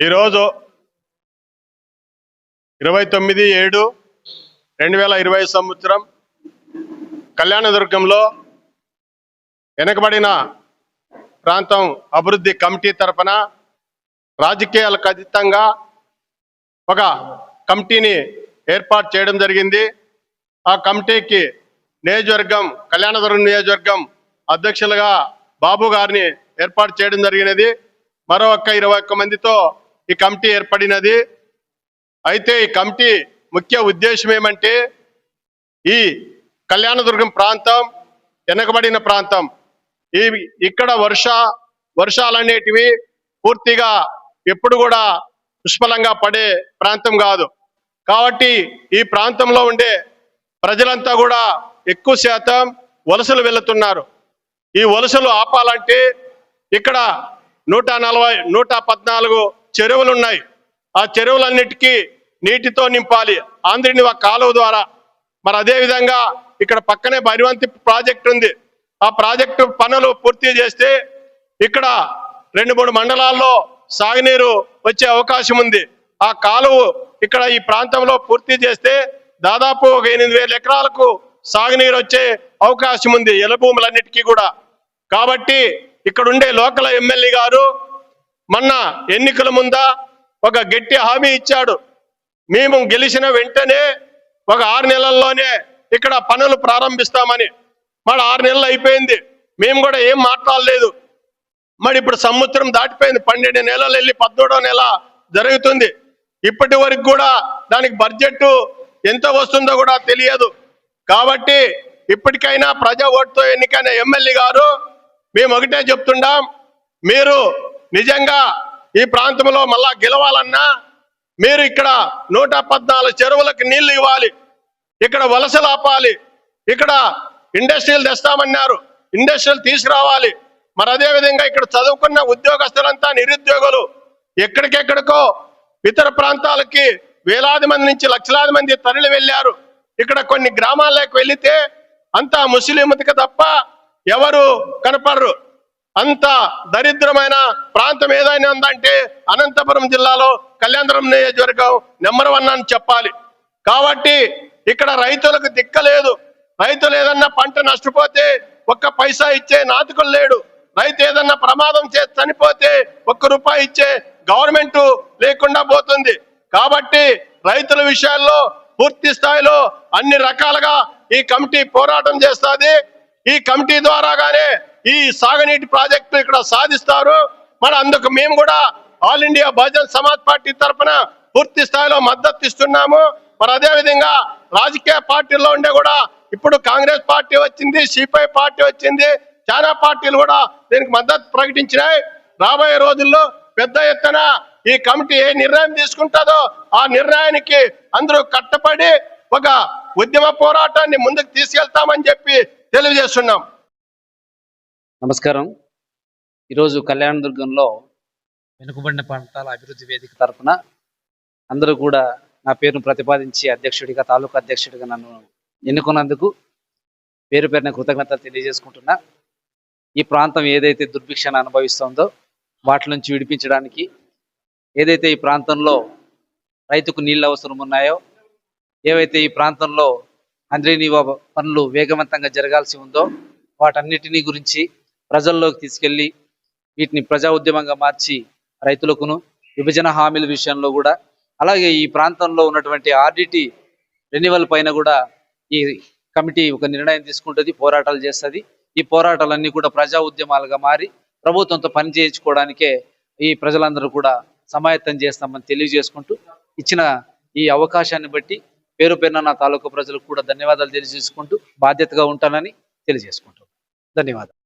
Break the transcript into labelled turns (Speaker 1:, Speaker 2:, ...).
Speaker 1: ఈరోజు ఇరవై తొమ్మిది ఏడు రెండు వేల ఇరవై సంవత్సరం కళ్యాణదుర్గంలో వెనకబడిన ప్రాంతం అభివృద్ధి కమిటీ తరపున రాజకీయాలకు అతీతంగా ఒక కమిటీని ఏర్పాటు చేయడం జరిగింది. ఆ కమిటీకి నియోజకవర్గం కళ్యాణదుర్గం నియోజకవర్గం అధ్యక్షులుగా బాబు గారిని ఏర్పాటు చేయడం జరిగినది. మరో ఒక్క ఇరవై ఒక్క మందితో ఈ కమిటీ ఏర్పడినది. అయితే ఈ కమిటీ ముఖ్య ఉద్దేశం ఏమంటే ఈ కళ్యాణదుర్గం ప్రాంతం వెనకబడిన ప్రాంతం ఈ ఇక్కడ వర్ష వర్షాలనేటివి పూర్తిగా ఎప్పుడు కూడా పుష్కలంగా పడే ప్రాంతం కాదు. కాబట్టి ఈ ప్రాంతంలో ఉండే ప్రజలంతా కూడా ఎక్కువ శాతం వలసలు వెళుతున్నారు. ఈ వలసలు ఆపాలంటే ఇక్కడ నూట నలభై నూట పద్నాలుగు చెరువులు ఉన్నాయి ఆ చెరువులన్నిటికీ నీటితో నింపాలి. ఆంధ్రనివా కాలువ ద్వారా. మరి అదే విధంగా ఇక్కడ పక్కనే భైరవంతి ప్రాజెక్ట్ ఉంది. ఆ ప్రాజెక్టు పనులు పూర్తి చేస్తే ఇక్కడ రెండు మూడు మండలాల్లో సాగునీరు వచ్చే అవకాశం ఉంది. ఆ కాలువ ఇక్కడ ఈ ప్రాంతంలో పూర్తి చేస్తే దాదాపు ఒక ఎనిమిది వేల ఎకరాలకు సాగునీరు వచ్చే అవకాశం ఉంది. ఎల భూములన్నిటికీ కూడా. కాబట్టి ఇక్కడ ఉండే లోకల్ ఎమ్మెల్యే గారు మొన్న ఎన్నికల ముందా ఒక గట్టి హామీ ఇచ్చాడు. మేము గెలిచిన వెంటనే ఒక ఆరు నెలల్లోనే ఇక్కడ పనులు ప్రారంభిస్తామని. మరి ఆరు నెలలు అయిపోయింది. మేము కూడా ఏం మాట్లాడలేదు. మరి ఇప్పుడు సంవత్సరం దాటిపోయింది. పన్నెండు నెలలు వెళ్ళి పద్మూడో నెల జరుగుతుంది. ఇప్పటి వరకు కూడా దానికి బడ్జెట్ ఎంత వస్తుందో కూడా తెలియదు. కాబట్టి ఇప్పటికైనా ప్రజా ఓటుతో ఎన్నికైన ఎమ్మెల్యే గారు మేము ఒకటే చెప్తున్నాం మీరు నిజంగా ఈ ప్రాంతంలో మళ్ళా గెలవాలన్నా మీరు ఇక్కడ నూట పద్నాలుగు చెరువులకు నీళ్ళు ఇవ్వాలి. ఇక్కడ వలసలు ఆపాలి ఇక్కడ ఇండస్ట్రీలు తెస్తామన్నారు. ఇండస్ట్రీలు తీసుకురావాలి. మరి అదే విధంగా ఇక్కడ చదువుకున్న ఉద్యోగస్తులంతా నిరుద్యోగులు. ఎక్కడికెక్కడికో ఇతర ప్రాంతాలకి వేలాది మంది నుంచి లక్షలాది మంది తరలి వెళ్ళారు. ఇక్కడ కొన్ని గ్రామాలకు వెళితే అంతా ముస్లింకి తప్ప ఎవరు కనపడరు. అంత దరిద్రమైన ప్రాంతం ఏదైనా ఉందంటే అనంతపురం జిల్లాలో కళ్యాణపురం నియోజకవర్గం నెంబర్ వన్ అని చెప్పాలి. కాబట్టి ఇక్కడ రైతులకు దిక్కలేదు రైతులు ఏదన్నా పంట నష్టపోతే ఒక్క పైసా ఇచ్చే నాతుకులు లేడు. రైతు ఏదన్నా ప్రమాదం చేసి చనిపోతే ఒక్క రూపాయి ఇచ్చే గవర్నమెంట్ లేకుండా పోతుంది. కాబట్టి రైతుల విషయాల్లో పూర్తి స్థాయిలో అన్ని రకాలుగా ఈ కమిటీ పోరాటం చేస్తుంది. ఈ కమిటీ ద్వారాగానే ఈ సాగునీటి ప్రాజెక్టు ఇక్కడ సాధిస్తారు. మరి అందుకు మేము కూడా all India Bahujan Samaj party తరఫున పూర్తి స్థాయిలో మద్దతు ఇస్తున్నాము. మరి అదేవిధంగా రాజకీయ పార్టీల్లో ఉండే కూడా ఇప్పుడు కాంగ్రెస్ పార్టీ వచ్చింది సిపిఐ పార్టీ వచ్చింది చాలా పార్టీలు కూడా దీనికి మద్దతు ప్రకటించినాయి. రాబోయే రోజుల్లో పెద్ద ఎత్తున ఈ కమిటీ ఏ నిర్ణయం తీసుకుంటుందో ఆ నిర్ణయానికి అందరూ కట్టపడి ఒక ఉద్యమ పోరాటాన్ని ముందుకు తీసుకెళ్తామని చెప్పి తెలియజేస్తున్నాం.
Speaker 2: నమస్కారం. ఈరోజు కళ్యాణదుర్గంలో వెనుకబడిన ప్రాంతాల అభివృద్ధి వేదిక తరఫున అందరూ కూడా నా పేరును ప్రతిపాదించి అధ్యక్షుడిగా తాలూకా అధ్యక్షుడిగా నన్ను ఎన్నుకున్నందుకు పేరు పేరున కృతజ్ఞతలు తెలియజేసుకుంటున్నా. ఈ ప్రాంతం ఏదైతే దుర్భిక్షను అనుభవిస్తుందో వాటి నుంచి విడిపించడానికి ఏదైతే ఈ ప్రాంతంలో రైతుకు నీళ్ళు అవసరం ఉన్నాయో ఏవైతే ఈ ప్రాంతంలో అంద్రేనీవ పనులు వేగవంతంగా జరగాల్సి ఉందో వాటన్నిటినీ గురించి ప్రజల్లోకి తీసుకెళ్ళి వీటిని ప్రజా ఉద్యమంగా మార్చి రైతులకును విభజన హామీల విషయంలో కూడా అలాగే ఈ ప్రాంతంలో ఉన్నటువంటి ఆర్డిటి రెన్యువల్ పైన కూడా ఈ కమిటీ ఒక నిర్ణయం తీసుకుంటుంది పోరాటాలు చేస్తుంది. ఈ పోరాటాలన్నీ కూడా ప్రజా ఉద్యమాలుగా మారి ప్రభుత్వంతో పని చేయించుకోవడానికే ఈ ప్రజలందరూ కూడా సమాయత్తం చేస్తామని తెలియజేసుకుంటూ ఇచ్చిన ఈ అవకాశాన్ని బట్టి పేరు పేరున నా తాలూకా ప్రజలకు కూడా ధన్యవాదాలు తెలియజేసుకుంటూ బాధ్యతగా ఉంటానని తెలియజేసుకుంటాను ధన్యవాదాలు.